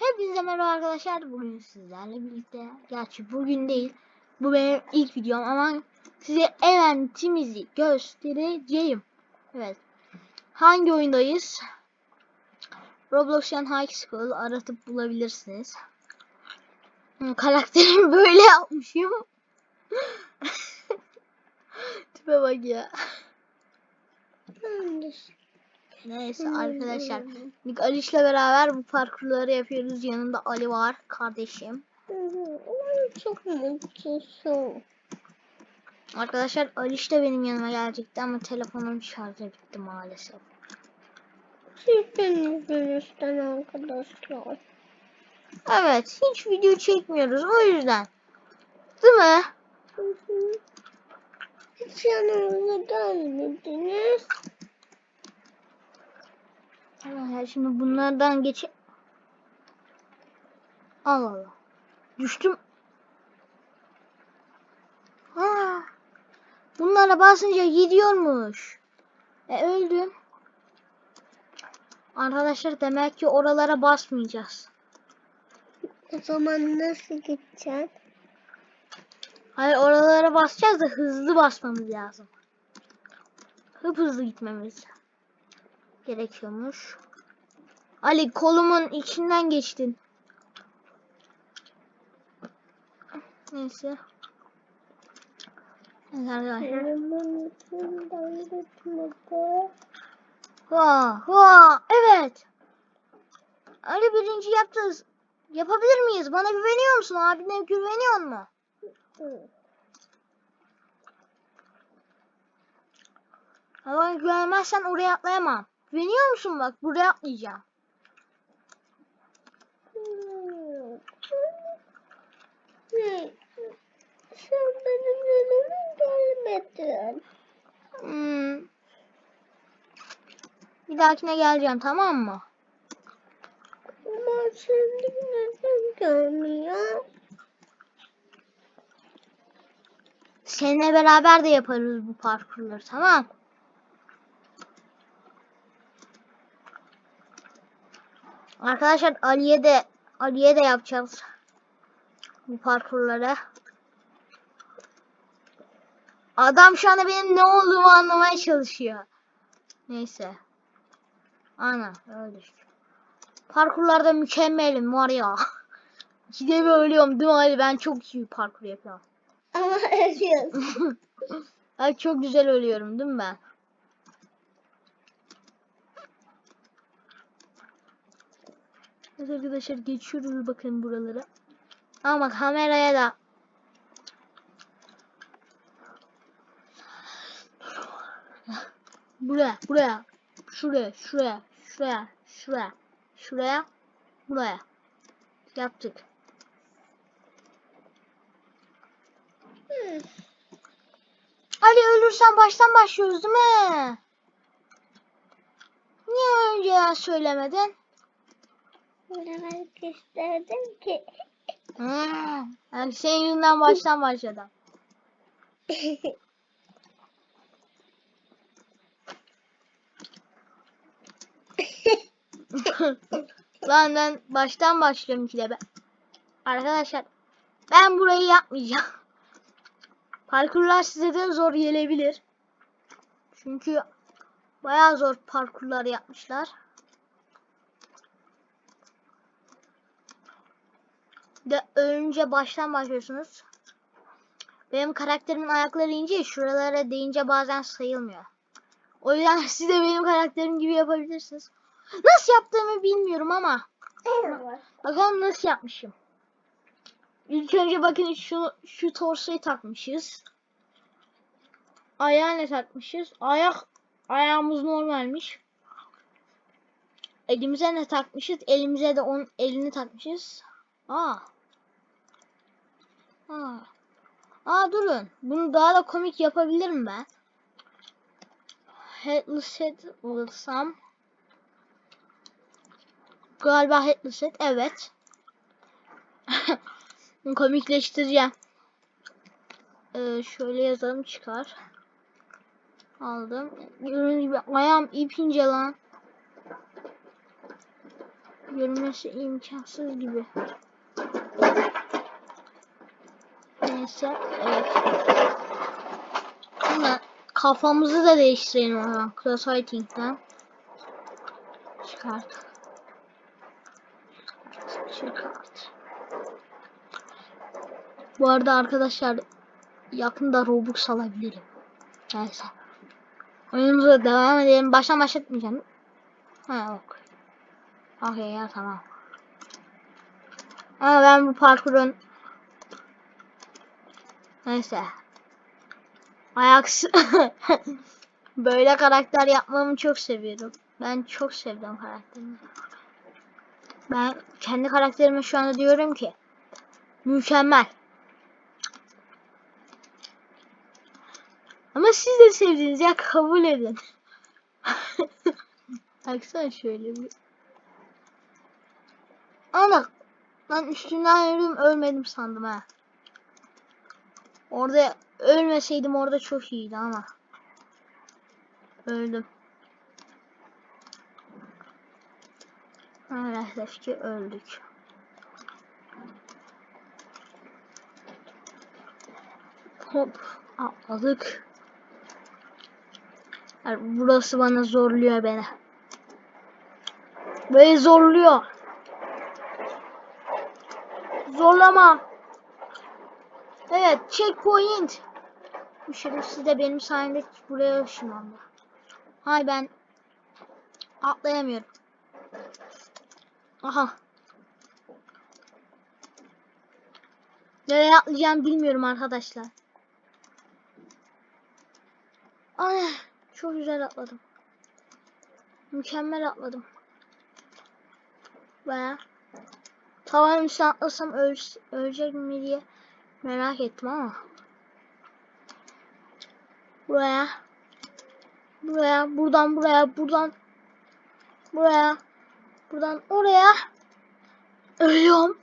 Hepinize merhaba arkadaşlar. Bugün sizlerle birlikte. Gerçi bugün değil. Bu benim ilk videom ama size eventimizi göstereceğim. Evet. Hangi oyundayız? Roblox'tan High School aratıp bulabilirsiniz. Hmm, Karakterimi böyle yapmışım. Tipe bak ya. Neyse arkadaşlar. Nick Ali ile beraber bu parkurları yapıyoruz. Yanımda Ali var kardeşim. Çok mutsuzum. Arkadaşlar Ali de benim yanıma gelecekti ama telefonum şarjı bitti maalesef. Sizden yüzünüzden arkadaşlar. Evet hiç video çekmiyoruz o yüzden. Değil mi? Hiç yanımıza gelmediniz. Arkadaşlar şimdi bunlardan geç... Allah Allah. Düştüm. Ha. Bunlara basınca gidiyormuş. E öldüm. Arkadaşlar demek ki oralara basmayacağız. O zaman nasıl gideceksin? Hayır oralara basacağız da hızlı basmamız lazım. Hıp hızlı gitmemiz gerekiyormuş. Ali kolumun içinden geçtin. Neyse. Evet içinden. Ha, ha, evet. Ali birinci yaptınız. Yapabilir miyiz? Bana güveniyor musun? Abine güveniyor mu? Ha, Bana güvenmezsen oraya atlayamam. Güveniyor musun bak? Buraya atlayacağım. Sen benim yanıma gelmedin. Hmm. Bir dahakine geleceğim tamam mı? Ama şimdi neden gelmiyor? Seninle beraber de yaparız bu parkurları tamam. Arkadaşlar Ali'ye de Ali'ye de yapacağız bu parkurları. Adam şu anda benim ne olduğumu anlamaya çalışıyor. Neyse. Ana işte. Parkurlarda mükemmelim var ya. İkide bir ölüyorum değil mi Ali? Ben çok iyi parkur yapıyorum. Ama ölüyorsun. Ay çok güzel ölüyorum değil mi ben? Evet arkadaşlar geçiyoruz bakın buralara. Ama kameraya da buraya buraya şuraya şuraya şuraya şuraya şuraya buraya yaptık. Hı. Ali ölürsen baştan başlıyoruz değil mi? Niye önceden söylemedin? Demek isterdim ki. Hmm. Yani senin yüzünden baştan başladım. Lan ben baştan başlıyorum ki de ben. Arkadaşlar ben burayı yapmayacağım. Parkurlar size de zor gelebilir. Çünkü bayağı zor parkurlar yapmışlar. De önce baştan başlıyorsunuz. Benim karakterimin ayakları ince, şuralara değince bazen sayılmıyor. O yüzden siz de benim karakterim gibi yapabilirsiniz. Nasıl yaptığımı bilmiyorum ama bakalım nasıl yapmışım. İlk önce bakın şu şu torsoyu takmışız. Ayağı ne takmışız? Ayak ayağımız normalmiş. Elimize ne takmışız? Elimize de onun elini takmışız. Aa. Aa. Aa durun. Bunu daha da komik yapabilirim ben. Headless head olsam. Galiba headless head. Evet. Komikleştireceğim. Ee, şöyle yazalım çıkar. Aldım. Gördüğünüz gibi ayağım ip ince lan. Görünmesi imkansız gibi. Neyse. Evet. Hemen kafamızı da değiştirelim o zaman. Cross Fighting'den. Çıkart. Çıkart. Bu arada arkadaşlar yakında Robux alabilirim. Neyse. Oyunumuza devam edelim. Baştan başlatmayacağım. Ha yok. Okey ya tamam. Ama ben bu parkurun Neyse. Ayaks Böyle karakter yapmamı çok seviyorum. Ben çok sevdim karakterimi. Ben kendi karakterime şu anda diyorum ki mükemmel. Ama siz de sevdiniz ya kabul edin. Baksana şöyle bir. Ana lan üstünden yürüdüm ölmedim sandım ha. Orada ölmeseydim orada çok iyiydi ama. Öldüm. Maalesef ki öldük. Hop atladık. Yani burası bana zorluyor beni. Böyle zorluyor. Zorlama. Evet, checkpoint. Bu şerefsiz de benim sayemde buraya ışınlandı. Hay ben atlayamıyorum. Aha. Nereye atlayacağım bilmiyorum arkadaşlar. Ay, çok güzel atladım. Mükemmel atladım. Baya tavanın üstüne atlasam öl ölecek mi diye merak ettim ama. Buraya. Buraya, buradan buraya, buradan buraya, buradan oraya. Ölüyorum.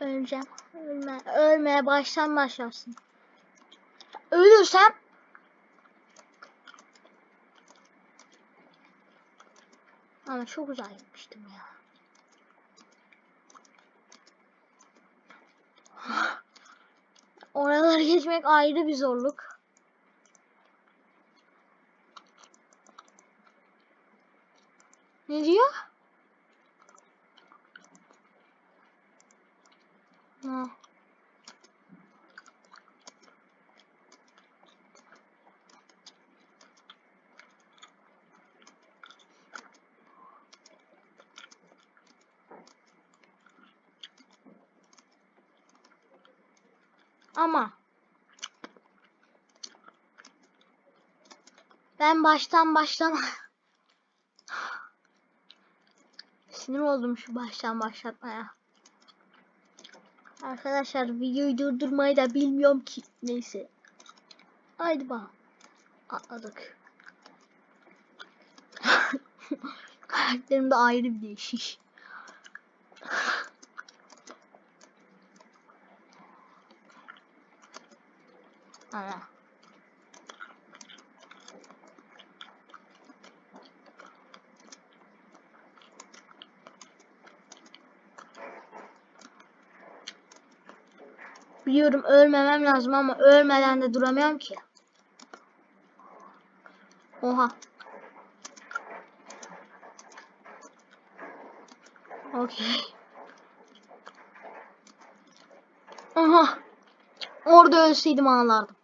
Öleceğim. Ölme, ölmeye baştan başlarsın. Ölürsem Ama çok uzağa gitmiştim ya. Oraları geçmek ayrı bir zorluk. Ne diyor? Ha. Ama ben baştan başlama sinir oldum şu baştan başlatmaya. Arkadaşlar videoyu durdurmayı da bilmiyorum ki. Neyse. Haydi bak. Atladık. Karakterim de ayrı bir değişik. Ana. Biliyorum ölmemem lazım ama ölmeden de duramıyorum ki. Oha. Okey. Aha. Orada ölseydim ağlardım.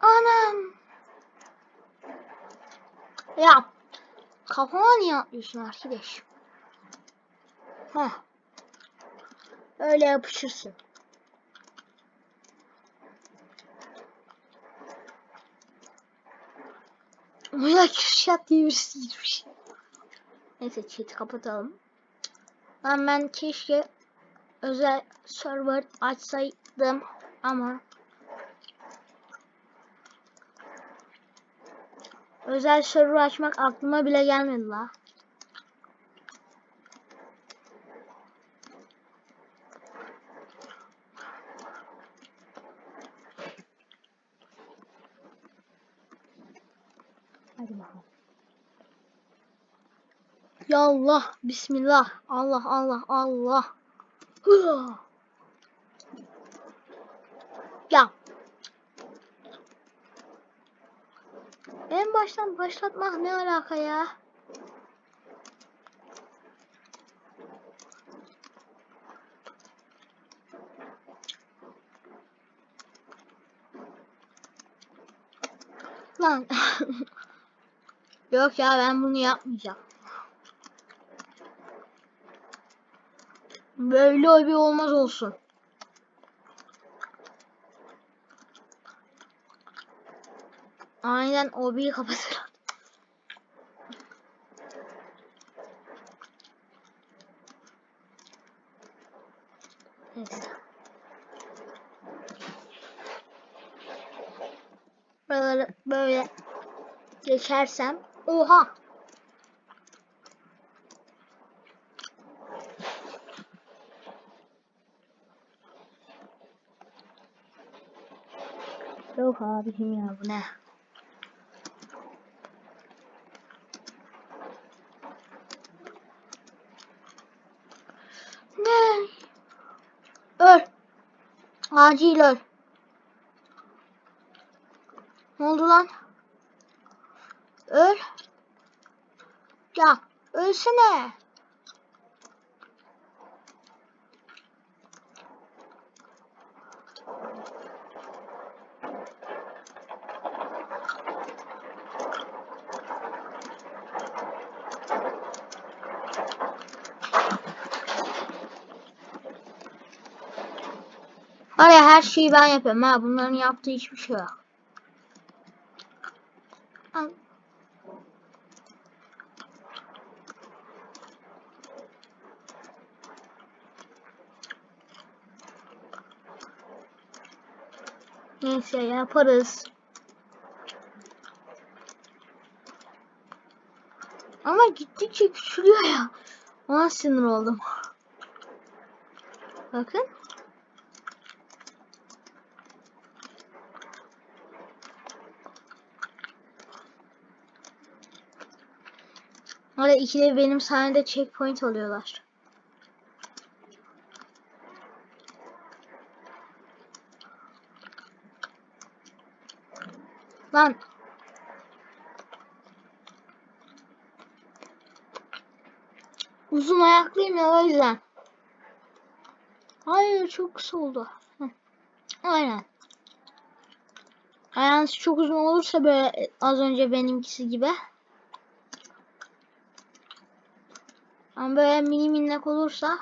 Anam. Ya. Kafama niye atlıyorsun arkadaş? Heh. Öyle yapışırsın. Oya Kürşat diye birisi girmiş. Neyse chat'i kapatalım. Lan ben keşke özel server açsaydım ama özel server açmak aklıma bile gelmedi la. Hadi bakalım. Ya Allah. Bismillah. Allah Allah Allah. Hıa. Ya. En baştan başlatmak ne alaka ya? Lan. Yok ya ben bunu yapmayacağım. Böyle hobi olmaz olsun. Aynen hobiyi kapatır. Neyse. Buraları böyle geçersem oha Yok abicim ya bu? Ne? Öl. Öl. Ne oldu lan? Öl. Ya ölsene. Var ya her şeyi ben yapıyorum ha. Bunların yaptığı hiçbir şey yok. Al. Neyse yaparız. Ama gittikçe küçülüyor ya. Ona sinir oldum. Bakın. Orada ikide benim sahnede checkpoint alıyorlar. Lan. Uzun ayaklıyım ya o yüzden. Hayır çok kısa oldu. Hı. Aynen. Ayağınız çok uzun olursa böyle az önce benimkisi gibi. Ama böyle mini minnak olursa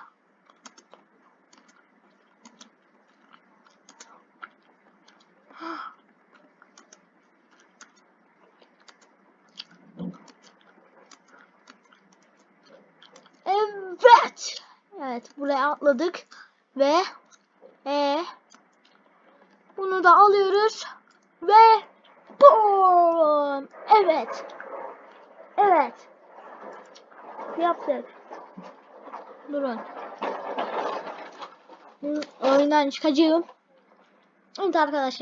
Evet. Evet buraya atladık ve e bunu da alıyoruz ve boom. Evet. Evet. Yaptık. Durun. Oyundan çıkacağım. Evet arkadaşlar.